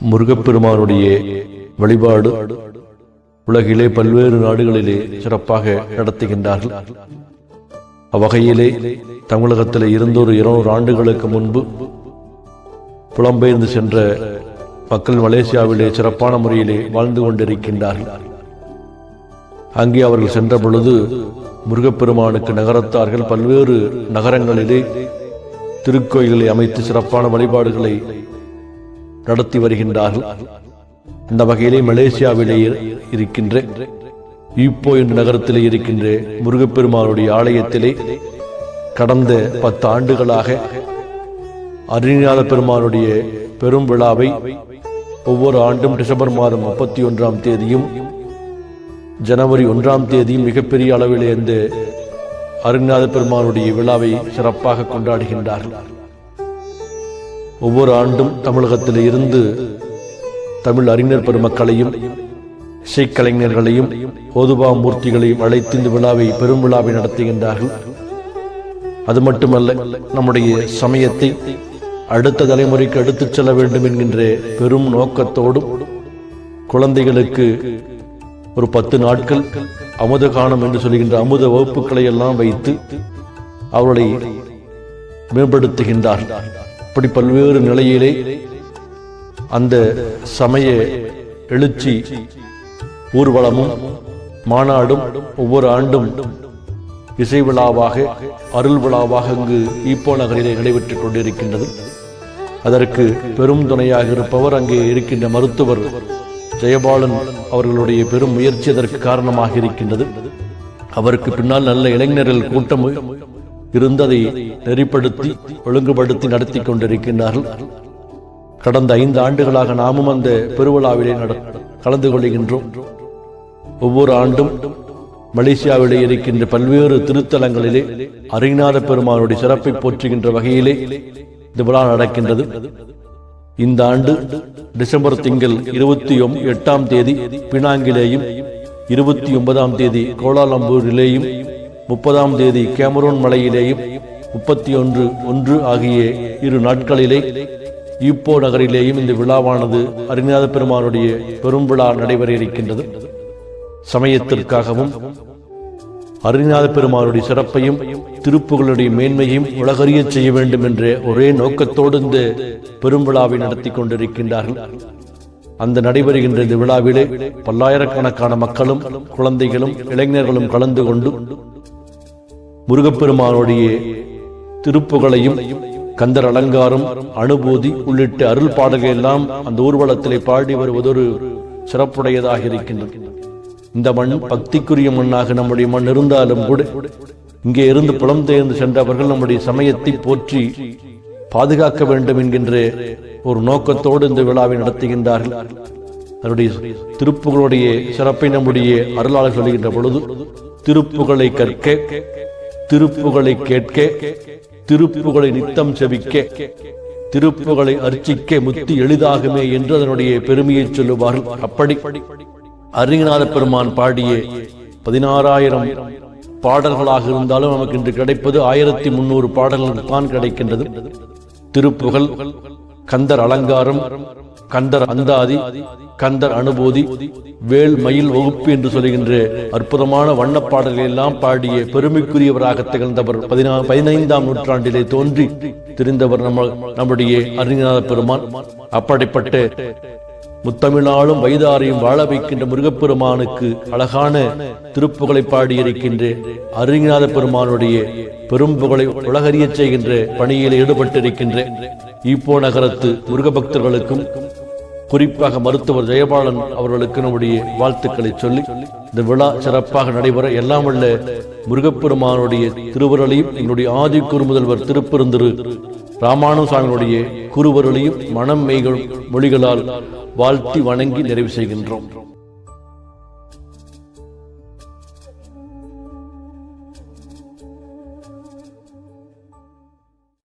முருகப்பெருமானுடைய வழிபாடு உலகிலே பல்வேறு நாடுகளிலே சிறப்பாக நடத்துகின்றார்கள். அவ்வகையிலே தமிழகத்தில் இருந்தொரு இருநூறு ஆண்டுகளுக்கு முன்பு புலம்பெயர்ந்து சென்ற மக்கள் மலேசியாவிலே சிறப்பான முறையிலே வாழ்ந்து கொண்டிருக்கின்றார்கள். அங்கே அவர்கள் சென்ற பொழுது முருகப்பெருமானுக்கு நகரத்தார்கள் பல்வேறு நகரங்களிலே திருக்கோயில்களை அமைத்து சிறப்பான வழிபாடுகளை நடத்தி வருகின்றார்கள். அந்த வகையிலே மலேசியாவிலே இருக்கின்ற ஈப்போ என்ற நகரத்திலே இருக்கின்ற முருகப்பெருமானுடைய ஆலயத்திலே கடந்த பத்து ஆண்டுகளாக அருணிநாத பெருமானுடைய பெரும் விழாவை ஒவ்வொரு ஆண்டும் டிசம்பர் மாதம் முப்பத்தி ஒன்றாம் தேதியும் ஜனவரி ஒன்றாம் தேதியும் மிகப்பெரிய அளவிலே இந்த அருணிநாத பெருமானுடைய விழாவை சிறப்பாக கொண்டாடுகின்றார்கள். ஒவ்வொரு ஆண்டும் தமிழகத்தில் இருந்து தமிழ் அறிஞர் பெருமக்களையும் இசைக்கலைஞர்களையும் ஓதுபா மூர்த்திகளையும் அழைத்து இந்த விழாவை பெரும் விழாவை நடத்துகின்றார்கள். அது மட்டுமல்ல நம்முடைய சமயத்தை அடுத்த தலைமுறைக்கு எடுத்துச் செல்ல வேண்டும் என்கின்ற பெரும் நோக்கத்தோடும் குழந்தைகளுக்கு ஒரு பத்து நாட்கள் அமுத காணம் என்று சொல்கின்ற அமுத வகுப்புகளை எல்லாம் வைத்து அவர்களை மேம்படுத்துகின்றார் அப்படி பல்வேறு நிலையிலே அந்த சமய எழுச்சி ஊர்வலமும் மாநாடும் ஒவ்வொரு ஆண்டும் இசை விழாவாக அருள் விழாவாக இங்கு ஈப்போ நகரிலே நடைபெற்றுக் கொண்டிருக்கின்றது. அதற்கு பெரும் துணையாக இருப்பவர் அங்கே இருக்கின்ற மருத்துவர் ஜெயபாலன் அவர்களுடைய பெரும் முயற்சி அதற்கு காரணமாக இருக்கின்றது. அவருக்கு பின்னால் நல்ல இளைஞர்கள் கூட்டம் இருந்ததை நெறிப்படுத்தி ஒழுங்குபடுத்தி நடத்தி கொண்டிருக்கின்றார்கள். கடந்த ஐந்து ஆண்டுகளாக நாமும் அந்த பெருவிழாவிலே கலந்து கொள்கின்றோம். ஒவ்வொரு ஆண்டும் மலேசியாவிலே இருக்கின்ற பல்வேறு திருத்தலங்களிலே அரிநாத பெருமானுடைய சிறப்பை போற்றுகின்ற வகையிலே இந்த விழா நடக்கின்றது. இந்த ஆண்டு டிசம்பர் திங்கள் இருபத்தி எட்டாம் தேதி பினாங்கிலேயும் இருபத்தி ஒன்பதாம் தேதி கோலாலம்பூரிலேயும் முப்பதாம் தேதி கேமரூன் மலையிலேயும் முப்பத்தி ஒன்று ஒன்று ஆகிய இரு நாட்களிலே ஈப்போ நகரிலேயும் இந்த விழாவானது அரிநாத பெருமானுடைய பெரும் விழா நடைபெற இருக்கின்றது. சமயத்திற்காகவும் அருநாத பெருமானுடைய சிறப்பையும் திருப்புகளுடைய மேன்மையும் உலகறிய செய்ய வேண்டும் என்ற ஒரே நோக்கத்தோடு இந்த பெரும் விழாவை நடத்தி கொண்டிருக்கின்றார்கள். அந்த நடைபெறுகின்ற இந்த விழாவிலே பல்லாயிரக்கணக்கான மக்களும் குழந்தைகளும் இளைஞர்களும் கலந்து கொண்டு முருகப்பெருமானுடைய திருப்புகளையும் கந்தர் அலங்காரம் அனுபூதி உள்ளிட்ட அருள் பாடல்கள் எல்லாம் அந்த ஊர்வலத்திலே பாடி வருவதொரு சிறப்புடையதாக இருக்கின்றது. இந்த மண் பக்திக்குரிய மண்ணாக நம்முடைய மண் இருந்தாலும் கூட இங்கே இருந்து புலம்பெயர்ந்து சென்றவர்கள் நம்முடைய சமயத்தை போற்றி பாதுகாக்க வேண்டும் என்கின்ற ஒரு நோக்கத்தோடு இந்த விழாவை நடத்துகின்றார்கள். அதனுடைய திருப்புகளுடைய சிறப்பை நம்முடைய அருளாளர் சொல்கின்ற பொழுது திருப்புகளை கற்க திருப்புகளை கேட்க திருப்புகளை நித்தம் செவிக்க திருப்புகளை அர்ச்சிக்க முத்தி எளிதாகுமே என்று அதனுடைய பெருமையை சொல்லுவார்கள். அப்படி அருங்கநாத பெருமான் பாடிய பதினாறாயிரம் பாடல்களாக இருந்தாலும் நமக்கு இன்று கிடைப்பது ஆயிரத்தி முன்னூறு பாடல்கள் தான் கிடைக்கின்றது. திருப்புகள் கந்தர் அலங்காரம் கந்தர் அந்தாதி கந்தர் அனுபூதி வேல் மயில் வகுப்பு என்று சொல்கின்ற அற்புதமான வண்ணப்பாடல்கள் எல்லாம் பாடிய பெருமைக்குரியவராக திகழ்ந்தவர் பதினா பதினைந்தாம் நூற்றாண்டிலே தோன்றி திரிந்தவர் நம்ம நம்முடைய அறிஞநாத பெருமான். அப்படிப்பட்ட முத்தமிழாலும் வைதாரையும் வாழ வைக்கின்ற முருகப்பெருமானுக்கு அழகான திருப்புகழை பாடியிருக்கின்ற அருங்கநாத பெருமானுடைய பெரும்புகழை உலகறிய செய்கின்ற பணியில் ஈடுபட்டிருக்கின்ற ஈப்போ நகரத்து முருக பக்தர்களுக்கும் குறிப்பாக மருத்துவர் ஜெயபாலன் அவர்களுக்கு நம்முடைய வாழ்த்துக்களை சொல்லி இந்த விழா சிறப்பாக நடைபெற எல்லாம் உள்ள முருகப்பெருமானுடைய திருவருளையும் எங்களுடைய ஆதி குறுமுதல்வர் திருப்பெருந்திரு ராமானு குருவருளையும் மனம் மெய்கள் மொழிகளால் வாழ்த்தி வணங்கி நிறைவு செய்கின்றோம்.